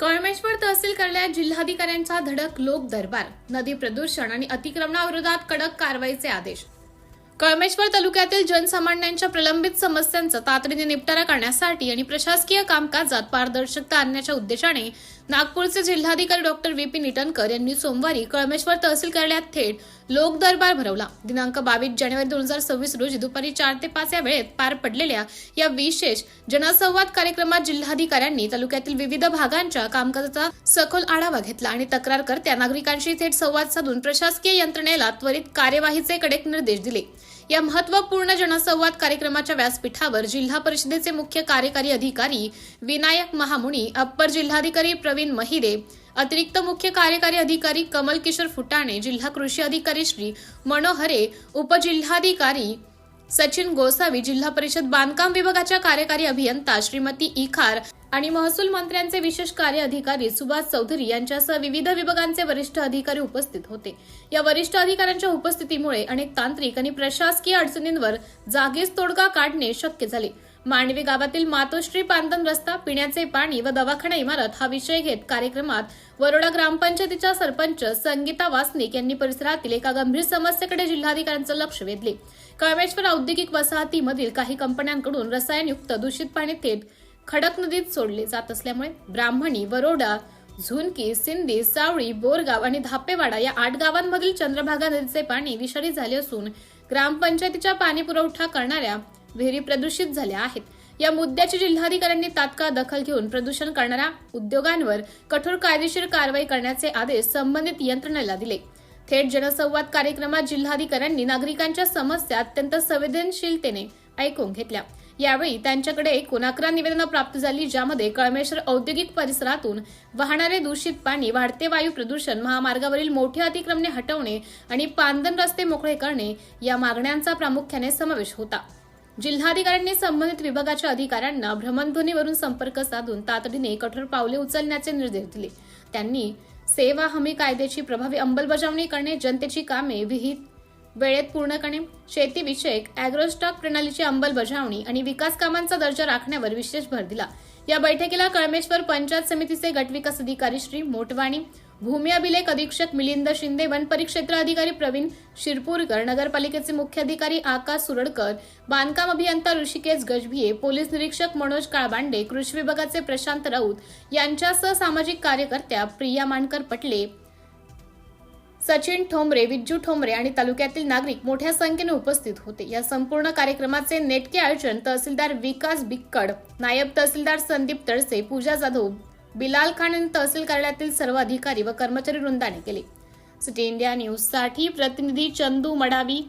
कळमेश्वर तहसील कार्यालयात जिल्हाधिकाऱ्यांचा धडक लोक दरबार नदी प्रदूषण आणि अतिक्रमणाविरोधात कडक कारवाईचे आदेश. कळमेश्वर तालुक्यातील जनसामान्यांच्या प्रलंबित समस्यांचा तातडीने निपटारा करण्यासाठी आणि प्रशासकीय कामकाजात पारदर्शकता आणण्याच्या उद्देशाने नागपूरचे जिल्हाधिकारी डॉक्टर विपिन पी निटनकर यांनी सोमवारी कळमेश्वर तहसील कार्यालयात थेट लोक दरबार भरवला. दिनांक बावीस जानेवारी दोन हजार सव्वीस रोजी दुपारी चार ते पाच या वेळेत पार पडलेल्या या विशेष जनसंवाद कार्यक्रमात जिल्हाधिकाऱ्यांनी तालुक्यातील विविध भागांच्या कामकाजाचा सखोल आढावा घेतला आणि तक्रारकर्त्या नागरिकांशी थेट संवाद साधून प्रशासकीय यंत्रणेला त्वरित कार्यवाहीचे कडक निर्देश दिले. या महत्त्वपूर्ण जनसंवाद कार्यक्रमाच्या व्यासपीठावर जिल्हा परिषदेचे मुख्य कार्यकारी अधिकारी विनायक महामुनी अप्पर जिल्हाधिकारी प्रवीण महिरे अतिरिक्त मुख्य कार्यकारी अधिकारी कमल किशोर फुटाणे जिल्हा कृषी अधिकारी श्री मनोहरे उपजिल्हाधिकारी सचिन गोसावी जिल्हा परिषद बांधकाम विभागाच्या कार्यकारी अभियंता श्रीमती इखार आणि महसूल मंत्र्यांचे विशेष कार्य अधिकारी सुभाष चौधरी यांच्यासह विविध विभागांचे वरिष्ठ अधिकारी उपस्थित होते. या वरिष्ठ अधिकाऱ्यांच्या उपस्थितीमुळे अनेक तांत्रिक आणि प्रशासकीय अडचणींवर जागीच तोडगा काढणे शक्य झाले. मांडवी गावातील मातोश्री पांदन रस्ता पिण्याचे पाणी व दवाखाना इमारत हा विषय घेत कार्यक्रमात वरोडा ग्रामपंचायतीच्या सरपंच संगीता वासनिक यांनी परिसरातील एका गंभीर समस्येकडे जिल्हाधिकाऱ्यांचं लक्ष वेधले. कळमेश्वर औद्योगिक वसाहतीमधील काही कंपन्यांकडून रसायनयुक्त दूषित पाणी थेट खडक नदीत सोडले जात असल्यामुळे ब्राह्मणी वरोडा झुनकी सिंधी सावळी बोरगाव आणि धापेवाडा या आठ गावांमधील चंद्रभागा नदीचे पाणी विषारी झाले असून ग्रामपंचायतीच्या पाणी पुरवठा करणाऱ्या विहिरी प्रदूषित झाल्या आहेत. या मुद्द्याची जिल्हाधिकाऱ्यांनी तात्काळ दखल घेऊन प्रदूषण करणाऱ्या उद्योगांवर कठोर कायदेशीर कारवाई करण्याचे आदेश संबंधित यंत्रणेला दिले. थेट जनसंवाद कार्यक्रमात जिल्हाधिकाऱ्यांनी नागरिकांच्या समस्या अत्यंत संवेदनशीलतेने ऐकून घेतल्या. यावेळी त्यांच्याकडे कोणाकरा निवेदनं प्राप्त झाली ज्यामध्ये कळमेश्वर औद्योगिक परिसरातून वाहणारे दूषित पाणी वाढते वायू प्रदूषण महामार्गावरील मोठे अतिक्रमणे हटवणे आणि पांदन रस्ते मोकळे करणे या मागण्यांचा प्रामुख्याने समावेश होता. जिल्हाधिकाऱ्यांनी संबंधित विभागाच्या अधिकाऱ्यांना भ्रमणध्वनीवरून संपर्क साधून तातडीने कठोर पावले उचलण्याचे निर्देश दिले. त्यांनी सेवा हमी कायद्याची प्रभावी अंमलबजावणी करणे जनतेची कामे विहित वेळेत पूर्ण करणे शेतीविषयक अॅग्रोस्टॉक प्रणालीची अंमलबजावणी आणि विकास कामांचा दर्जा राखण्यावर विशेष भर दिला. या बैठकीला कळमेश्वर पंचायत समितीचे गटविकास अधिकारी श्री मोटवाणी भूमी अभिलेख अधीक्षक मिलिंद शिंदे वन परिक्षेत्र अधिकारी प्रवीण शिरपूरकर नगरपालिकेचे मुख्य अधिकारी आकाश सुरडकर बांधकाम अभियंता ऋषिकेश गजभिये पोलीस निरीक्षक मनोज काळबांडे कृषी विभागाचे प्रशांत राऊत यांच्यासह सामाजिक कार्यकर्त्या प्रिया मानकर पटले सचिन ठोंबरे विज्जू ठोंबरे आणि तालुक्यातील नागरिक मोठ्या संख्येने उपस्थित होते. या संपूर्ण कार्यक्रमाचे नेटके आयोजन तहसीलदार विकास बिक्कड नायब तहसीलदार संदीप तळसे पूजा जाधव बिलाल खान आणि तहसील कार्यालयातील सर्व अधिकारी व कर्मचारी वृंदाने केले. सिटी इंडिया न्यूजसाठी प्रतिनिधी चंदू मडावी.